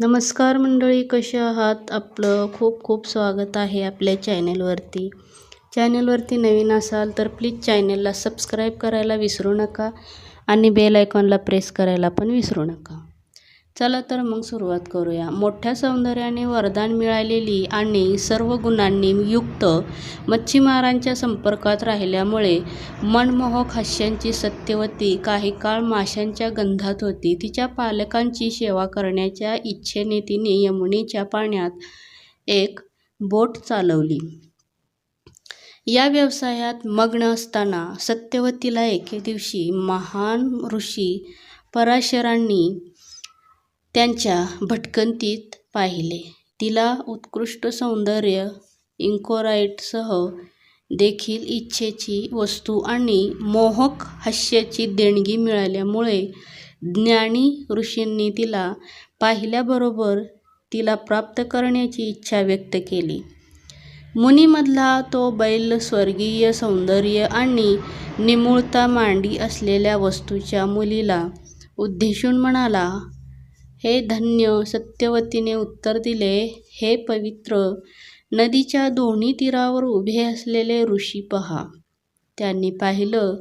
नमस्कार मंडळी कशा आहात? आपलं खूप खूप स्वागत आहे आपल्या चॅनेलवरती. चॅनेलवरती नवीन असाल तर प्लीज चॅनेलला सबस्क्राईब करायला विसरू नका आणि बेल आयकॉनला प्रेस करायला पण विसरू नका. चला तर मग सुरुवात करूया. मोठ्या सौंदर्याने वरदान मिळालेली आणि सर्व गुणांनी युक्त मच्छीमारांच्या संपर्कात राहिल्यामुळे मनमोहक हास्यांची सत्यवती काही काळ माशांच्या गंधात होती. तिच्या पालकांची सेवा करण्याच्या इच्छेने तिने यमुनेच्या पाण्यात एक बोट चालवली. या व्यवसायात मग्न असताना सत्यवतीला एके दिवशी महान ऋषी पराशरांनी त्यांच्या भटकंतीत पाहिले. तिला उत्कृष्ट सौंदर्य, इंकोराईटसह देखील इच्छेची वस्तू आणि मोहक हास्याची देणगी मिळाल्यामुळे ज्ञानी ऋषींनी तिला पाहिल्याबरोबर तिला प्राप्त करण्याची इच्छा व्यक्त केली. मुनीमधला तो बैल स्वर्गीय सौंदर्य आणि निमुळता मांडी असलेल्या वस्तूच्या मुलीला उद्देशून म्हणाला, हे धन्य सत्यवतीने उत्तर दिले, हे पवित्र नदीच्या दोन्ही तीरावर उभे असलेले ऋषी पहा. त्यांनी पाहिलं,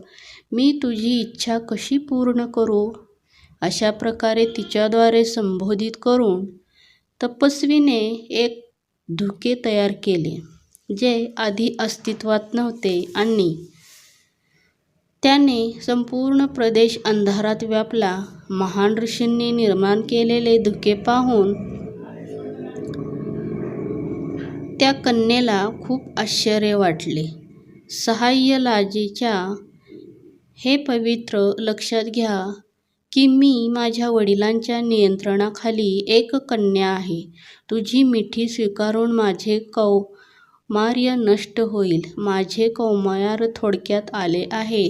मी तुझी इच्छा कशी पूर्ण करू? अशा प्रकारे तिच्याद्वारे संबोधित करून तपस्वीने एक धुके तयार केले, जे आधी अस्तित्वात नव्हते आणि त्याने संपूर्ण प्रदेश अंधारात व्यापला. महान ऋषींनी निर्माण केलेले धुके पाहून त्या कन्येला खूप आश्चर्य वाटले. सहाय्यलाजेच्या हे पवित्र लक्षात घ्या की मी माझ्या वडिलांच्या नियंत्रणाखाली एक कन्या आहे. तुझी मिठी स्वीकारून माझे कौ मार्य नष्ट होईल. माझे कौमार थोडक्यात आले आहे.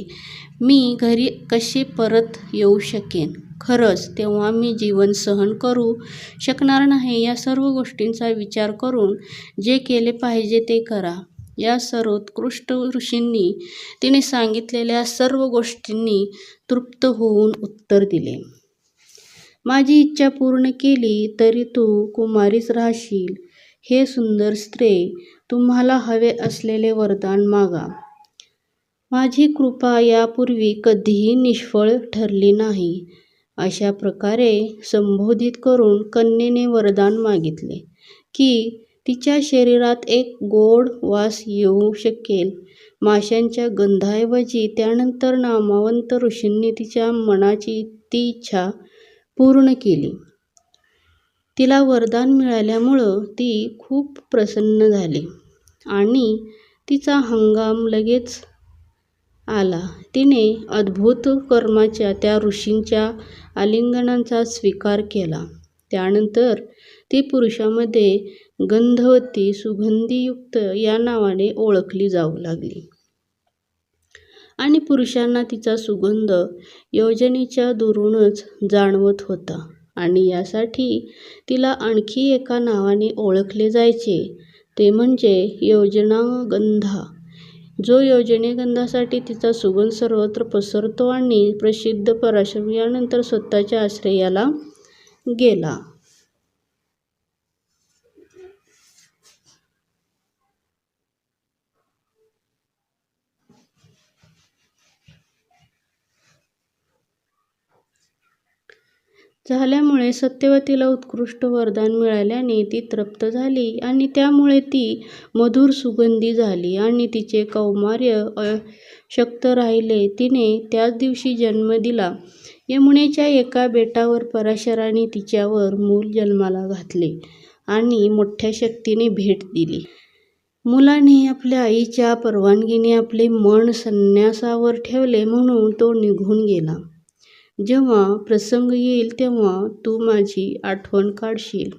मी घरी कसे परत येऊ शकेन? खरंच तेव्हा मी जीवन सहन करू शकणार नाही. या सर्व गोष्टींचा विचार करून जे केले पाहिजे ते करा. या सर्वोत्कृष्ट ऋषींनी तिने सांगितलेल्या सर्व गोष्टींनी तृप्त होऊन उत्तर दिले. माझी इच्छा पूर्ण केली तरी तू कुमारीच राहशील. हे सुंदर स्त्रे, तुम्हाला हवे असलेले वरदान मागा. माझी कृपा यापूर्वी कधीही निष्फळ ठरली नाही. अशा प्रकारे संबोधित करून कन्येने वरदान मागितले की तिच्या शरीरात एक गोड वास येऊ शकेल माशांच्या गंधाऐवजी. त्यानंतर नामवंत ऋषींनी तिच्या मनाची ती इच्छा पूर्ण केली. तिला वरदान मिळाल्यामुळं ती खूप प्रसन्न झाली आणि तिचा हंगाम लगेच आला. तिने अद्भुत कर्माच्या त्या ऋषींच्या आलिंगनाचा स्वीकार केला. त्यानंतर ती पुरुषामध्ये गंधवती, सुगंधीयुक्त या नावाने ओळखली जाऊ लागली. आणि पुरुषांना तिचा सुगंध योजनेच्या दुरूनच जाणवत होता आणि यासाठी तिला आणखी एका नावाने ओळखले जायचे ते म्हणजे योजनागंधा, जो योजनेगंधासाठी तिचा सुगंध सर्वत्र पसरतो आणि प्रसिद्ध पराशर यानंतर स्वतःच्या आश्रयाला गेला. झाल्यामुळे सत्यवतीला उत्कृष्ट वरदान मिळाल्याने ती तृप्त झाली आणि त्यामुळे ती मधुर सुगंधी झाली आणि तिचे कौमार्य अशक्त राहिले. तिने त्याच दिवशी जन्म दिला. यमुनेच्या एका बेटावर पराशराने तिच्यावर मूल जन्माला घातले आणि मोठ्या शक्तीने भेट दिली. मुलाने आपल्या आईच्या परवानगीने आपले मन संन्यासावर ठेवले म्हणून तो निघून गेला. जेव्हा प्रसंग येईल तेव्हा तू माझी आठवण काढशील.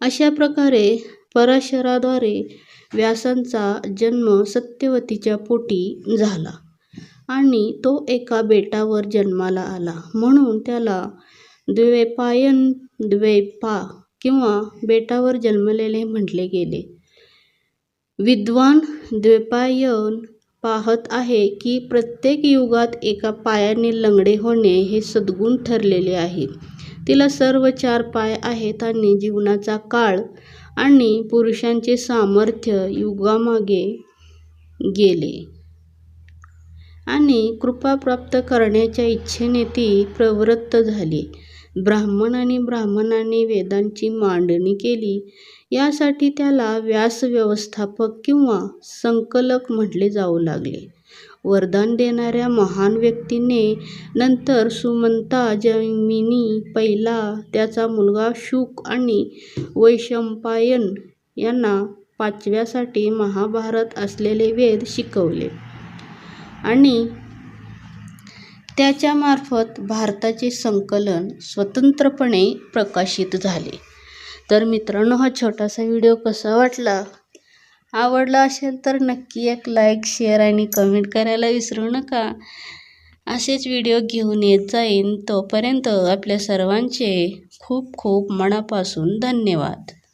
अशा प्रकारे पराशराद्वारे व्यासांचा जन्म सत्यवतीच्या पोटी झाला आणि तो एका बेटावर जन्माला आला म्हणून त्याला द्वैपायन द्वैपा किंवा बेटावर जन्मलेले म्हटले गेले. विद्वान द्वैपायन पाहत आहे की प्रत्येक युगात एका पायाने लंगडे होणे हे सद्गुण ठरलेले आहे. तिला सर्व चार पाय आहेत आणि जीवनाचा काळ आणि पुरुषांचे सामर्थ्य युगामागे गेले आणि कृपा प्राप्त करण्याच्या इच्छेने ती प्रवृत्त झाली. ब्राह्मण आणि ब्राह्मणाने वेदांची मांडणी केली. यासाठी त्याला व्यास व्यवस्थापक किंवा संकलक म्हटले जाऊ लागले. वरदान देणाऱ्या महान व्यक्तीने नंतर सुमंता, जैमिनी पहिला, त्याचा मुलगा शुक आणि वैशंपायन यांना पाचव्यासाठी महाभारत असलेले वेद शिकवले आणि त्याच्यामार्फत भारताचे संकलन स्वतंत्रपणे प्रकाशित झाले. तर मित्रांनो हा छोटासा व्हिडिओ कसा वाटला? आवडला असेल तर नक्की एक लाईक, शेअर आणि कमेंट करायला विसरू नका. असेच व्हिडिओ घेऊन येत जाईन. तोपर्यंत आपल्या सर्वांचे खूप खूप मनापासून धन्यवाद.